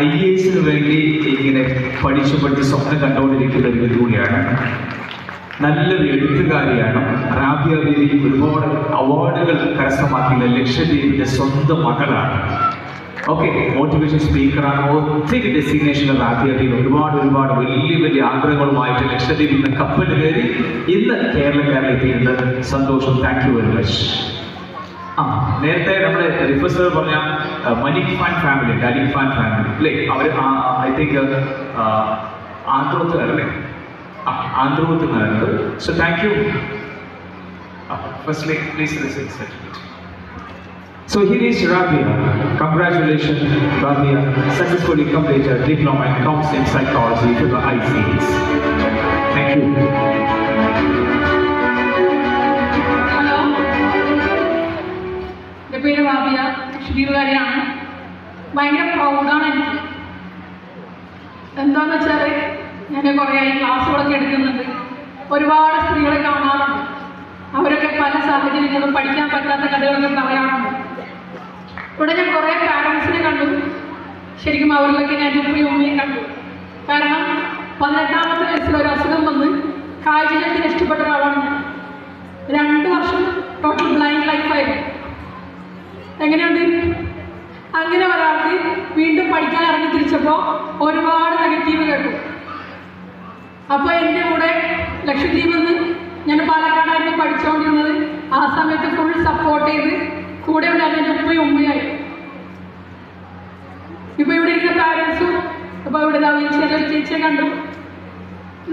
I A എസിന് വേണ്ടി ഇങ്ങനെ പഠിച്ചു പഠിച്ച് സ്വപ്നം കണ്ടുകൊണ്ടിരിക്കുന്ന ഒരു കൂടിയാണ്. നല്ലൊരു എഴുത്തുകാരിയാണ്. റാബിയ ഒരുപാട് അവാർഡുകൾ കരസ്ഥമാക്കിയ ലക്ഷദ്വീപിന്റെ സ്വന്തം മകളാണ്. ഓക്കെ മോട്ടിവേഷൻ സ്പീക്കറാണ് ഒത്തിരി ഡെസ്റ്റിനേഷനിൽ റാബിയ ബീവി ഒരുപാട് ഒരുപാട് വലിയ വലിയ ആഗ്രഹങ്ങളുമായിട്ട് ലക്ഷദ്വീപിൽ കപ്പൽ കയറി ഇന്ന് കേരളക്കാരിലെത്തിയത് സന്തോഷം. താങ്ക് യു വെരി മച്ച് ആ നേരത്തെ നമ്മുടെ റിഫസർ പറഞ്ഞ മനിക് ഫാൻ ഫാമിലി ഡാലിക് ഫാൻ ഫാമിലി അല്ലേ അവർ ഐ തിങ്ക് ആന്ധ്രത്തുകാരല്ലേ ആ ആന്ധ്രത്തുകാരുണ്ട് so thank you firstly please receive certificate So here is Rabia. Congratulations, Rabia. Successfully completed diploma in counseling psychology to the ICS. Thank you. ഭയങ്കര പ്രൗഡാണ് എനിക്ക് എന്താന്ന് വെച്ചാൽ ഞാൻ കുറേ ആയി ക്ലാസ്സുകളൊക്കെ എടുക്കുന്നുണ്ട്. ഒരുപാട് സ്ത്രീകളെ കാണാറുണ്ട്. അവരൊക്കെ പല സാഹചര്യങ്ങളും പഠിക്കാൻ പറ്റാത്ത കഥകളൊക്കെ പറയാറുണ്ട്. ഇവിടെ ഞാൻ കുറേ പാരൻസിനെ കണ്ടു. ശരിക്കും അവരിലൊക്കെ ഞാൻ ഉപ്പയും ഉമ്മയും കണ്ടു. കാരണം പതിനെട്ടാമത്തെ വയസ്സിൽ ഒരു അസുഖം വന്ന് കാഴ്ചശക്തി നഷ്ടപ്പെട്ട ഒരാളാണ് രണ്ട് വർഷം ടോട്ടൽ ബ്ലൈൻഡ് ലൈഫായിരുന്നു എങ്ങനെയുണ്ട്? വീണ്ടും പഠിക്കാൻ ഇറങ്ങി തിരിച്ചപ്പോൾ ഒരുപാട് നെഗറ്റീവ് കേട്ടു. അപ്പോൾ എന്റെ കൂടെ ലക്ഷദ്വീപിൽ നിന്ന് ഞാൻ പാലക്കാടായിരുന്നു പഠിച്ചുകൊണ്ടിരുന്നത് ആ സമയത്ത് ഫുൾ സപ്പോർട്ട് ചെയ്ത് കൂടെ ഉണ്ടായിരുന്ന എന്റെ ഉപ്പയും ഉമ്മയായി ഇപ്പോൾ ഇവിടെ ഇരിക്കുന്ന പാരൻസും അപ്പോൾ ഇവിടെ ചേച്ചിയെ കണ്ടു.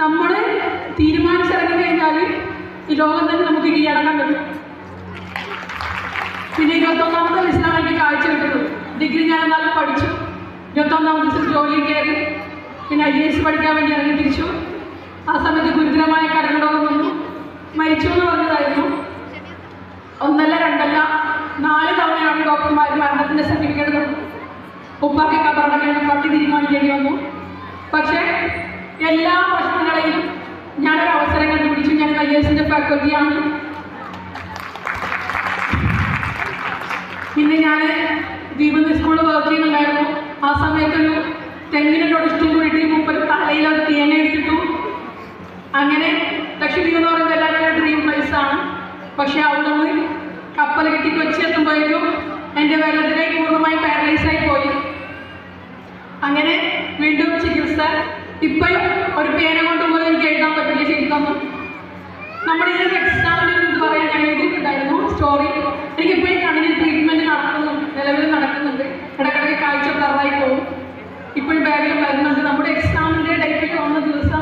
നമ്മൾ തീരുമാനിച്ചിറങ്ങി കഴിഞ്ഞാൽ ഈ ലോകം തന്നെ നമുക്ക് കീഴടക്കാൻ പറ്റും. പിന്നെ ഇരുപത്തൊന്നാമത്തെ വയസ്സിലാണ് എനിക്ക് കാഴ്ച കിട്ടുന്നത്. ഡിഗ്രി ഞാൻ നല്ല പഠിച്ചു. ഇരുപത്തൊന്നാം ദിവസം ജോലി കയറി പിന്നെ ഐ എസ് പഠിക്കാൻ വേണ്ടി ഇറങ്ങി തിരിച്ചു. ആ സമയത്ത് ഗുരുതരമായ കരകടകം വന്നു. മരിച്ചു എന്ന് പറഞ്ഞതായിരുന്നു. ഒന്നല്ല രണ്ടല്ല നാല് തവണയാണ് ഡോക്ടർമാർ മരണത്തിന്റെ സർട്ടിഫിക്കറ്റ് തന്നത്. ഉപ്പാക്ക് കബറടക്കാൻ പട്ടി തീരുമാനിക്കേണ്ടി വന്നു. പക്ഷേ എല്ലാ പ്രശ്നങ്ങളെയും ഞാനൊരു അവസരം കണ്ടുപിടിച്ചു. ഞാൻ ഐ എസിന്റെ ഫാക്കൽറ്റിയാണ് പിന്നെ ഞാൻ ദീപൻ സ്കൂളിൽ വർക്ക് ചെയ്യുന്നുണ്ടായിരുന്നു. ആ സമയത്തൊരു തെങ്ങിനോട് ഇഷ്ടം കൂടിയിട്ട് മുപ്പത് തലയിൽ ഒരു തേങ്ങ എടുത്തിട്ടു. അങ്ങനെ ലക്ഷദ്വീപ് എന്ന് പറയുന്നത് എല്ലാവരും ഡ്രീം പ്ലേസ് ആണ്. പക്ഷേ അവിടെ നിന്ന് കപ്പൽ കെട്ടി കൊച്ചി എത്തുമ്പോഴേക്കും എന്റെ വെള്ളത്തിലേക്ക് പൂർണമായി പാരലൈസ് ആയി പോയി. അങ്ങനെ വീണ്ടും ചികിത്സ. ഇപ്പോഴും ഒരു പേന കൊണ്ട് പോലും എനിക്ക് എഴുതാൻ പറ്റില്ല ശരിക്കൊന്നും. നമ്മുടെ ഈ ഒരു എന്ന് പറയാൻ ഞാൻ സ്റ്റോറി എനിക്ക് എനിക്കിപ്പോഴും കണ്ണിന് ട്രീറ്റ്മെന്റ് നടക്കുന്നു നിലവിൽ നടക്കുന്നുണ്ട്. ഇടയ്ക്കിടയ്ക്ക് കാഴ്ച ബ്ലറായി പോകും. ഇപ്പോഴും ബാഗിൽ വരുന്നുണ്ട്. നമ്മുടെ എക്സാമിന്റെ ഡേറ്റ് വന്ന ദിവസം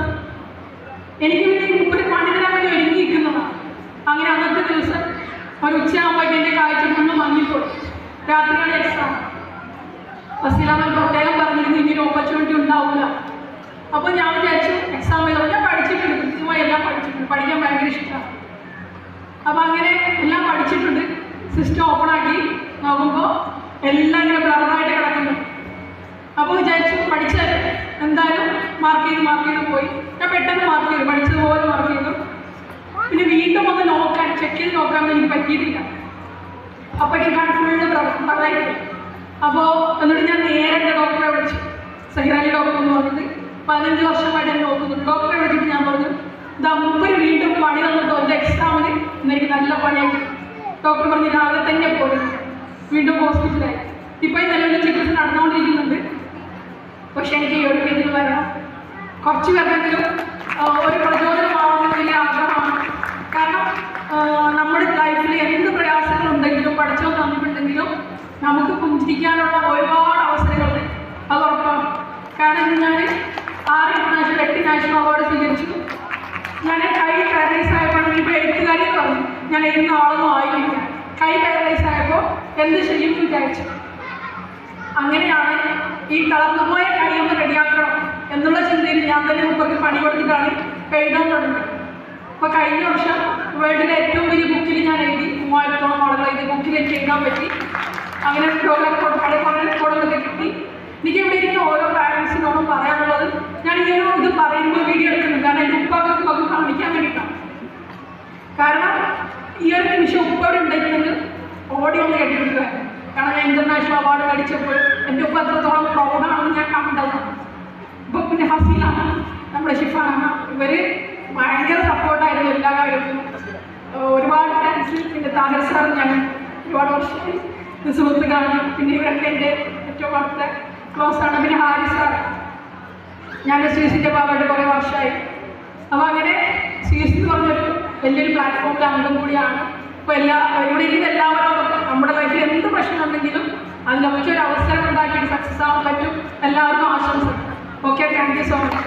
എനിക്ക് വേണ്ടി പണി തരാൻ വേണ്ടി അങ്ങനെ അന്നത്തെ ദിവസം ഒരു ഉച്ചയാകുമ്പോഴേക്കും എന്റെ കാഴ്ച കൊണ്ട് മങ്ങിപ്പോയി. രാത്രിയുടെ എക്സാം ഫസീലാമൻ പ്രത്യേകം പറഞ്ഞിരുന്നു ഒരു ഓപ്പർച്യൂണിറ്റി ഉണ്ടാവില്ല അപ്പോൾ ഞാൻ വിചാരിച്ചു എക്സാം എഴുതാൻ ഞാൻ പഠിച്ചിട്ടുണ്ട് കൃത്യമായി എല്ലാം പഠിച്ചിട്ടുണ്ട് പഠിക്കാൻ ഭയങ്കര ഇഷ്ടമാണ് അപ്പോൾ അങ്ങനെ എല്ലാം പഠിച്ചിട്ടുണ്ട്. സിസ്റ്റം ഓപ്പൺ ആക്കി നോക്കുമ്പോൾ എല്ലാം ഇങ്ങനെ ബ്ലറായിട്ട് കിടക്കുന്നു. അപ്പോൾ വിചാരിച്ചു പഠിച്ചാൽ എന്തായാലും മാർക്ക് ചെയ്ത് മാർക്ക് ചെയ്ത് പോയി. ഞാൻ പെട്ടെന്ന് മാർക്ക് ചെയ്തു പഠിച്ചതുപോലെ മാർക്ക് ചെയ്തു. പിന്നെ വീണ്ടും ഒന്ന് നോക്കാൻ ചെക്ക് ചെയ്ത് നോക്കാൻ എനിക്ക് പറ്റിയിട്ടില്ല. അപ്പോഴേക്കാണ് ഫുള്ള് ബ്ലറായി അപ്പോൾ എന്നിട്ട് ഞാൻ നേരെ എന്റെ ഡോക്ടറെ വിളിച്ചു. സഹിറാലി ഡോക്ടർ എന്ന് പറഞ്ഞത് പതിനഞ്ച് വർഷമായിട്ട് എന്നെ നോക്കുന്നുണ്ട് ഡോക്ടറെ വിളിച്ചിട്ട് ഞാൻ പറഞ്ഞു ഇതാ എനിക്ക് നല്ല പണിയായി ഡോക്ടർ പറഞ്ഞു രാവിലെ തന്നെ പോയി. വീണ്ടും ഹോസ്പിറ്റലായി ഇപ്പം നിലവിൽ ചികിത്സ നടന്നുകൊണ്ടിരിക്കുന്നുണ്ട്. പക്ഷെ എനിക്ക് ഈ ഒരു രീതിയിൽ വരണം കുറച്ച് പേർക്കെങ്കിലും ഒരു പ്രചോദനമാവുന്ന വലിയ ആഗ്രഹമാണ്. കാരണം നമ്മുടെ ലൈഫിൽ എന്ത് പ്രയാസങ്ങളുണ്ടെങ്കിലും പഠിച്ചോ തന്നിട്ടുണ്ടെങ്കിലും നമുക്ക് പുഞ്ചിരിക്കാനുള്ള ഒരുപാട് അവസരങ്ങളുണ്ട്. അത് ഉറപ്പാണ്. കാരണം ഇന്ന് ഞാൻ ആറ് ഇന്റർനാഷണൽ എട്ട് നാഷണൽ അവാർഡ് സ്വീകരിച്ചു. ഞാൻ കൈ പാരീസ് ആയപ്പോൾ ഇപ്പോൾ എഴുത്തുകാരി എന്ന് പറഞ്ഞു ഞാൻ എഴുതുന്ന ആളൊന്നും ആയില്ല കൈ പാരലൈസ് ആയപ്പോൾ എന്ത് ചെയ്യും വിചാരിച്ചു. അങ്ങനെയാണ് ഈ തളർന്നുപോയ കൈ ഒന്ന് റെഡിയാക്കണം എന്നുള്ള ചിന്തയിൽ ഞാൻ തന്നെ മുപ്പത് പണി കൊടുത്തിട്ടാണ് എഴുതാൻ തുടങ്ങിയത്. അപ്പോൾ കഴിഞ്ഞ വർഷം വേൾഡിലെ ഏറ്റവും വലിയ ബുക്കിൽ ഞാൻ എഴുതി മൂവായിരത്തോളം ആളുകൾ എഴുതി ബുക്കിൽ എനിക്ക് എഴുതാൻ പറ്റി. അങ്ങനെ കിട്ടി. എനിക്ക് ഇവിടെ ഇരിക്കുന്ന ഓരോ പാരൻസിനോടും പറയാനുള്ളത് ഞാൻ ഒരു ഇത് പറയുമ്പോൾ വീഡിയോ എടുക്കുന്നുണ്ട്. കാരണം എന്റെ ഉപ്പാക്കൊക്കെ കാണിക്കാൻ വേണ്ടിയിട്ടാണ്. കാരണം നിമിഷം ഉപ്പ ഇവിടെ ഉണ്ടെങ്കിൽ ഓടി ഒന്ന് കേട്ടിരിക്കുക കാരണം ഞാൻ ഇന്റർനാഷണൽ അവാർഡ് മേടിച്ചപ്പോൾ എന്റെ ഉപ്പ എത്രത്തോളം പ്രൗഡാണെന്ന് ഞാൻ കണ്ടതാണ്. ഇപ്പം പിന്നെ ഹസീന നമ്മുടെ ഷിഫാന ഇവർ ഭയങ്കര സപ്പോർട്ടായിരുന്നു എല്ലാ കാര്യത്തിലും ഒരുപാട് താങ്ക്സ് പിന്നെ താഹർ സാർ ഞാൻ ഒരുപാട് വർഷം സുഹൃത്തുക്കളാണ് പിന്നെ ഇവരൊക്കെ എന്റെ ഏറ്റവും അടുത്ത ക്ലോസ് ആണ്. പിന്നെ ഹാരി സാർ ഞാൻ സ്വീസിന്റെ ഭാഗമായിട്ട് കുറേ വർഷമായി. അപ്പോൾ അങ്ങനെ സ്വീസ് എന്ന് പറഞ്ഞൊരു വലിയൊരു പ്ലാറ്റ്ഫോമിലെ അംഗം കൂടിയാണ്. അപ്പോൾ എല്ലാ ഇവിടെ ഇരിക്കുന്ന എല്ലാവരും നമ്മുടെ ലൈഫിൽ എന്ത് പ്രശ്നമുണ്ടെങ്കിലും അതിനൊക്കെ ഒരു അവസരം ഉണ്ടാക്കിയിട്ട് സക്സസ് ആവാൻ പറ്റും. എല്ലാവർക്കും ആശംസ okay thank you so much